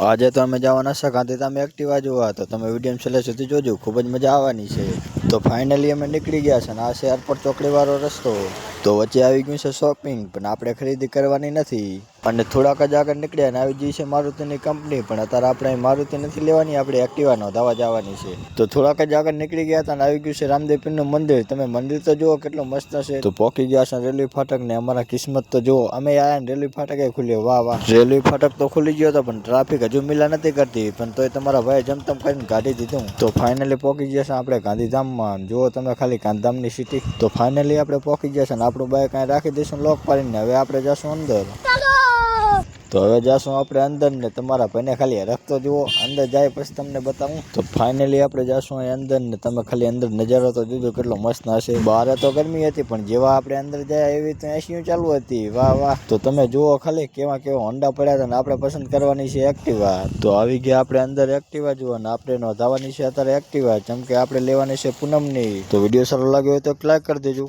આજે તો અમે જવાના છે ગાંધીધામ એક્ટિવા જોવા, તો તમે વીડિયો છેલ્લે સુધી જોજો, ખૂબ જ મજા આવવાની છે. તો ફાઇનલી અમે નીકળી ગયા છે, અને આ છે એરપોર્ટ ચોકડીવાળો રસ્તો. તો વચ્ચે આવી ગયું છે શોપિંગ પણ આપણે ખરીદી કરવાની નથી. અને થોડાક જ આગળ નીકળ્યા અને આવી ગઈ છે મારુતિની કંપની પણ અત્યારે આપણે મારુતિ નથી લેવાની, આપણે એક્ટિવાનો દાવા જવાની છે. તો થોડાક જ આગળ નીકળી ગયા હતા અને આવી ગયું છે રામદેવ પીરનું મંદિર. તમે મંદિર તો જુઓ કેટલું મસ્ત છે. તો પોકી ગયા છે રેલવે ફાટક ને અમારા કિસ્મત તો જુઓ. અમે આયા રેલવે ફાટકે ખુલ્યો. વાહ વાહ. રેલવે ફાટક તો ખુલી ગયો હતો, પણ ટ્રાફિક હજુ મિલા નથી કરતી. પણ તોય તમારા ભાઈ જમતમ કરીને કાઢી દીધું. તો ફાઇનલી પોકી ગયા છે આપણે ગાંધીધામમાં. જુઓ તમે ખાલી ગાંધીધામની સિટી તો ફાઇનલી આપણે પોકી ગયા છે આપણું બાઈક અહીં રાખી દઈશું લોક પાડીને. હવે આપણે જશું અંદર. તો હવે જશું આપણે અંદર ને તમારા ભાઈને ખાલી રખતો જુઓ. અંદર જાય પછી તમને બતાવું. તો ફાઇનલી આપણે જાશું અહીં અંદર ને તમે ખાલી અંદર નજારો તો જોજો કેટલો મસ્ત હશે. બહાર તો ગરમી હતી, પણ જેવા આપણે અંદર જાય એવી તો એસીઓ ચાલુ હતી. વાહ વાહ. તો તમે જુઓ ખાલી કેવા કેવા હોન્ડા પડ્યા હતા ને આપણે પસંદ કરવાની છે એક્ટિવા. તો આવી ગયા આપણે અંદર એક્ટિવા જુઓ ને આપણે નોંધાવાની છે, અત્યારે એક્ટિવા. જેમ કે આપણે લેવાની છે પૂનમની. તો વીડિયો સારો લાગ્યો હોય તો લાઈક કરી દેજો.